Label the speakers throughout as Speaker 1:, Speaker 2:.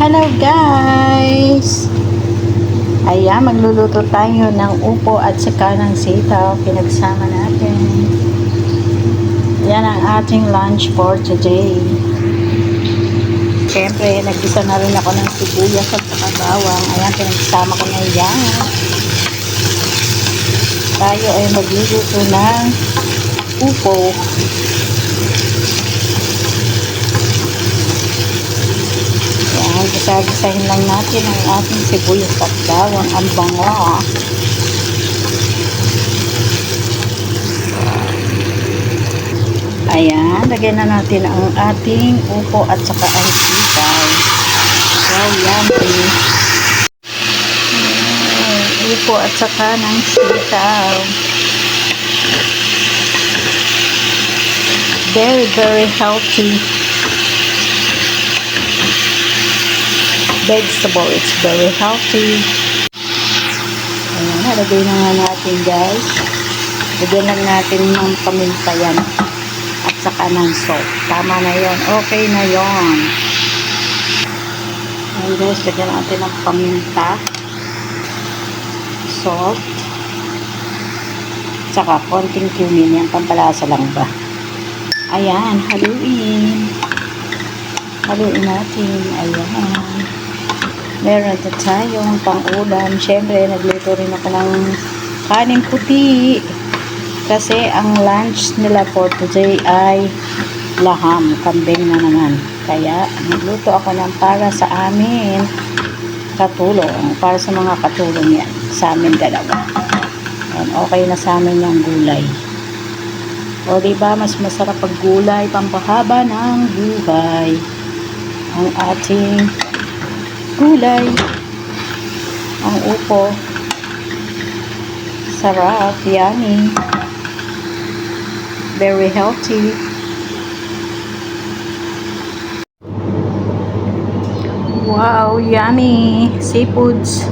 Speaker 1: Hello guys! Ayan, magluluto tayo ng upo at saka ng sitaw. Pinagsama natin. Yan ang ating lunch for today. Siyempre, nagisa na rin ako ng sibuyas at saka bawang. Ayan, pinagsama ko na yan. Tayo ay magluluto ng upo. Yan, gisa-gisahin lang natin ang ating sibuyas at bawang. Ang bango. Ayan, lagyan na natin ang ating upo at saka ang sitaw. So, yummy. Ayan, upo at saka ng sitaw. Very, very healthy. Vegetable. It's very healthy. Ayan, nalagay na nga natin guys. Lagyan lang natin ng paminta yan. At saka ng salt. Tama na yon Okay na yon Ayan guys, lagyan natin ng paminta. Salt. Saka konting cumin. Yan, pampalasa lang ba? Ayan, haluin. Haluin natin. Ayan meron na tayong pang-ulam. Siyempre, nagluto rin ako ng kanin puti. Kasi ang lunch nila for today ay laham, kambing na naman. Kaya, nagluto ako ng para sa amin katulong, para sa mga katulong yan, sa amin dalawa. And okay na sa amin yung gulay. O diba, mas masarap pag gulay, pampahaba ng buhay. Ang ating gulay. Ang upo. Sarap. Yummy. Very healthy. Wow, yummy. Seafoods.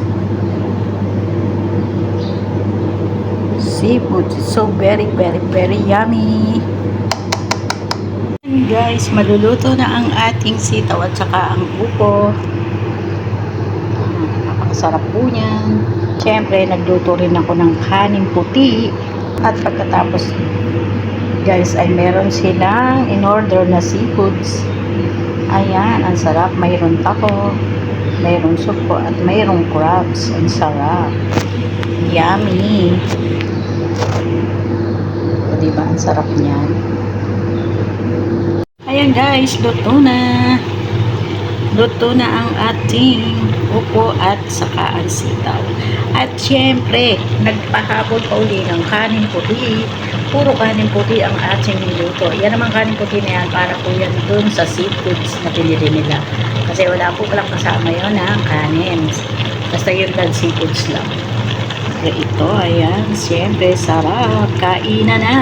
Speaker 1: It's so very, very, very yummy. Guys, maluluto na ang ating sitaw at saka ang upo. Napakasarap po niyan. Siyempre, nagluto rin ako ng kanin puti. At pagkatapos, guys, ay meron silang in-order na seafoods. Ayan, ang sarap. Mayroon tako, mayroon supo, at mayroong crabs. Ang sarap. Yummy. O, diba? Ang sarap niyan. Ayan guys, luto na. Luto na ang ating upo at saka ang sitaw. At syempre, nagpahabol pa uli ng kanin puti. Puro kanin puti ang ating niluto. Yan naman kanin puti na yan para po yan dun sa seafoods na pinili nila. Kasi wala po palang kasama yun ng kanin. Basta yun lang seafoods lang. Kaya ito, ayan, syempre, sarap. Kainan na.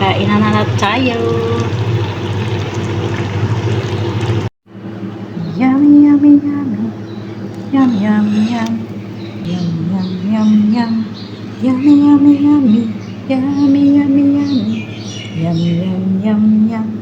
Speaker 1: Kainan na na tayo. Yummy, yummy, yummy. Yum, yum, yum. Yum, yum, yum, yum. Yummy, yummy, yummy. Yummy, yummy, yummy. Yum, yum, yum, yum.